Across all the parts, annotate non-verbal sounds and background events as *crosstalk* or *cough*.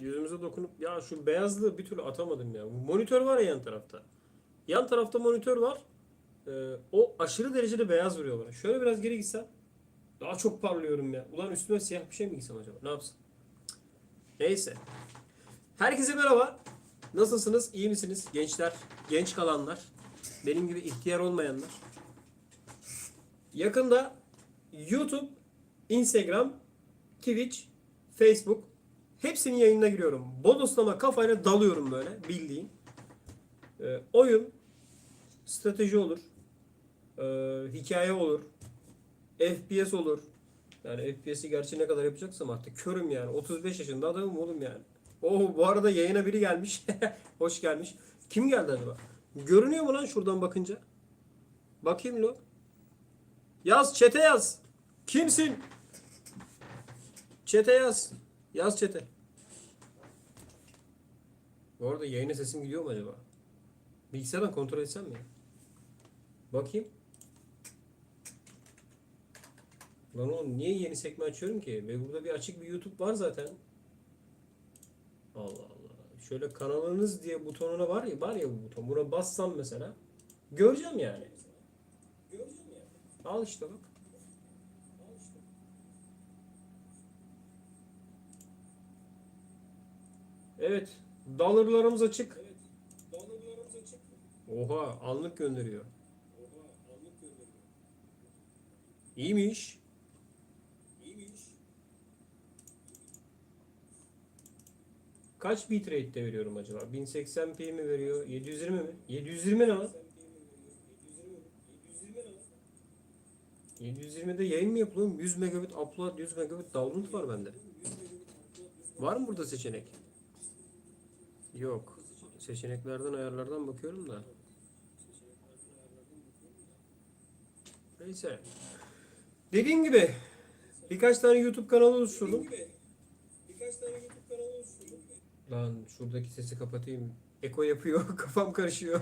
Yüzümüze dokunup ya şu beyazlığı bir türlü atamadım ya. Monitör var ya yan tarafta. Yan tarafta monitör var. Ee, o aşırı derecede beyaz vuruyor bana. Şöyle biraz geri gitsem daha çok parlıyorum ya. Ulan üstüme siyah bir şey mi giysem acaba? Ne yapsam? Neyse. Herkese merhaba. Nasılsınız? İyi misiniz? Gençler, genç kalanlar, benim gibi ihtiyar olmayanlar. Yakında YouTube, Instagram, Twitch, Facebook hepsinin yayınına giriyorum. Bodoslama kafayla dalıyorum böyle bildiğin. Ee, oyun, strateji olur, ee, hikaye olur, FPS olur. Yani FPS'i gerçi ne kadar yapacaksam artık körüm yani. 35 yaşında adamım oğlum yani. Oo bu arada yayına biri gelmiş. *laughs* Hoş gelmiş. Kim geldi acaba? Görünüyor mu lan şuradan bakınca? Bakayım lo. Yaz çete yaz. Kimsin? Çete yaz. Yaz çete. Bu arada yayına sesim gidiyor mu acaba? Bilgisayardan kontrol etsem mi? Bakayım. Lan oğlum niye yeni sekme açıyorum ki? Ve burada bir açık bir YouTube var zaten. Allah Allah. Şöyle kanalınız diye butonuna var ya var ya bu buton. Buna bassam mesela göreceğim yani. Göreceğim yani. Al işte bak. Evet. Dollarlarımız açık. Evet. Dollarlarımız açık. Oha anlık gönderiyor. Oha anlık gönderiyor. İyiymiş. İyiymiş. Kaç bitrate'de veriyorum acaba? 1080p mi veriyor? 720 mi? 720 ne lan? 720'de yayın mı yapılıyor? 100 megabit upload, 100 megabit download var bende. Var mı burada seçenek? Yok. Seçeneklerden, ayarlardan bakıyorum da. Neyse. Dediğim gibi birkaç tane YouTube kanalı oluşturdum. Lan şuradaki sesi kapatayım. Eko yapıyor. *laughs* Kafam karışıyor.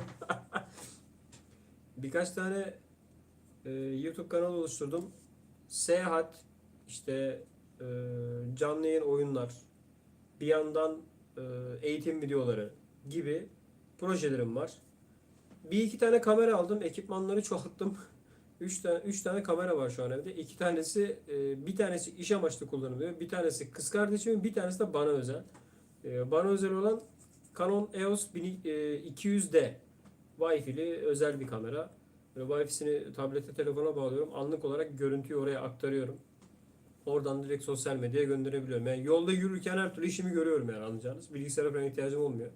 birkaç tane e, YouTube kanalı oluşturdum. Seyahat, işte e, canlı yayın oyunlar, bir yandan eğitim videoları gibi projelerim var. Bir iki tane kamera aldım, ekipmanları çoğalttım. *laughs* Üç tane, üç tane kamera var şu an evde. İki tanesi, e, bir tanesi iş amaçlı kullanılıyor. Bir tanesi kız kardeşimin, bir tanesi de bana özel. E, bana özel olan Canon EOS 1200D Wi-Fi'li özel bir kamera. Böyle Wi-Fi'sini tablete, telefona bağlıyorum. Anlık olarak görüntüyü oraya aktarıyorum. Oradan direkt sosyal medyaya gönderebiliyorum. Yani yolda yürürken her türlü işimi görüyorum yani anlayacağınız. Bilgisayara falan ihtiyacım olmuyor.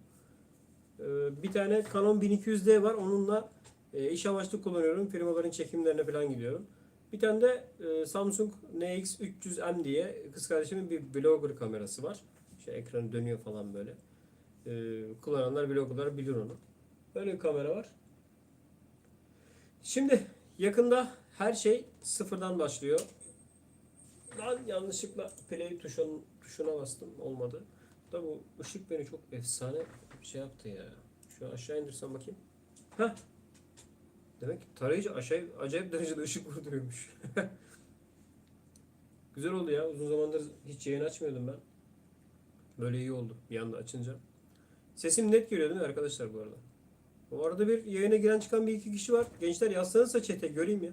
Ee, bir tane Canon 1200D var. Onunla e, iş amaçlı kullanıyorum. Firmaların çekimlerine falan gidiyorum. Bir tane de e, Samsung NX300M diye kız kardeşimin bir vlogger kamerası var. İşte ekranı dönüyor falan böyle. Ee, kullananlar vloggerlar bilir onu. Böyle bir kamera var. Şimdi yakında her şey sıfırdan başlıyor. Lan yanlışlıkla play tuşun, tuşuna bastım olmadı. Da bu ışık beni çok efsane şey yaptı ya. Şu aşağı indirsem bakayım. Heh. Demek ki tarayıcı aşağı, acayip derecede ışık vurduruyormuş. *laughs* Güzel oldu ya. Uzun zamandır hiç yayın açmıyordum ben. Böyle iyi oldu bir anda açınca. Sesim net geliyor değil mi arkadaşlar bu arada? Bu arada bir yayına giren çıkan bir iki kişi var. Gençler yazsanızsa chat'e göreyim ya.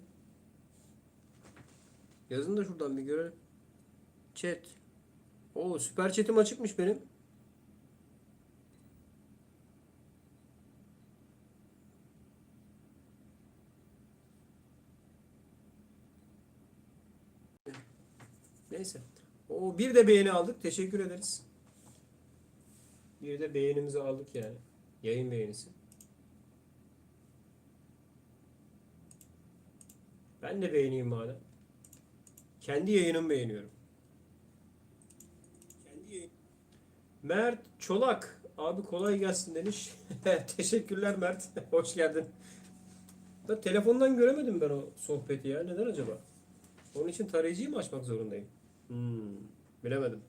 Yazın da şuradan bir görelim. Chat. Oo süper chat'im açıkmış benim. Neyse. O bir de beğeni aldık. Teşekkür ederiz. Bir de beğenimizi aldık yani. Yayın beğenisi. Ben de beğeneyim madem. Kendi yayınımı beğeniyorum. Mert Çolak. Abi kolay gelsin demiş. *laughs* Teşekkürler Mert. *laughs* Hoş geldin. Da telefondan göremedim ben o sohbeti ya. Neden acaba? Onun için tarayıcıyı mı açmak zorundayım? Hmm, bilemedim.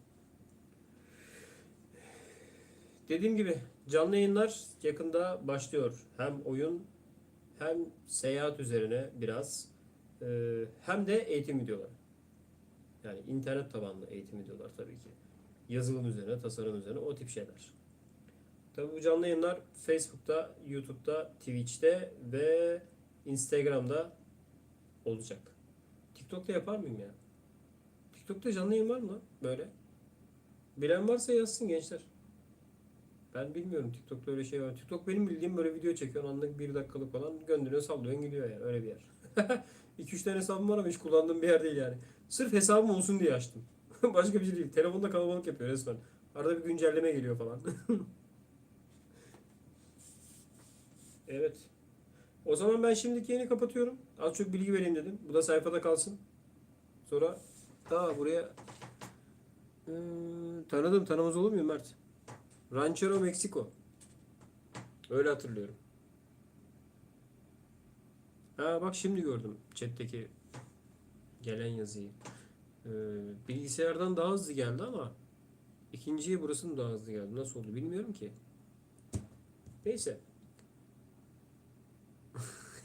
Dediğim gibi canlı yayınlar yakında başlıyor. Hem oyun hem seyahat üzerine biraz hem de eğitim videoları. Yani internet tabanlı eğitim videoları tabii ki. Yazılım üzerine, tasarım üzerine o tip şeyler. Tabii bu canlı yayınlar Facebook'ta, YouTube'da, Twitch'te ve Instagram'da olacak. TikTok'ta yapar mıyım ya? TikTok'ta canlı yayın var mı böyle? Bilen varsa yazsın gençler. Ben bilmiyorum TikTok'ta öyle şey var. TikTok benim bildiğim böyle video çekiyorsun anlık bir dakikalık falan gönderiyor sallıyorsun gidiyor yani öyle bir yer. *laughs* 2-3 tane hesabım var ama hiç kullandığım bir yer değil yani. Sırf hesabım olsun diye açtım. *laughs* Başka bir şey değil. Telefonda kalabalık yapıyor resmen. Arada bir güncelleme geliyor falan. *laughs* evet. O zaman ben şimdiki yayını kapatıyorum. Az çok bilgi vereyim dedim. Bu da sayfada kalsın. Sonra daha buraya Ee, tanıdım tanımaz olur muyum Mert? Ranchero Mexico. Öyle hatırlıyorum. Ha bak şimdi gördüm chat'teki gelen yazıyı. Ee, bilgisayardan daha hızlı geldi ama ikinciye burası mı daha hızlı geldi? Nasıl oldu bilmiyorum ki. Neyse.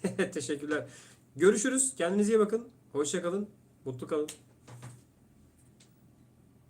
*laughs* Teşekkürler. Görüşürüz. Kendinize iyi bakın. Hoşça kalın. Mutlu kalın.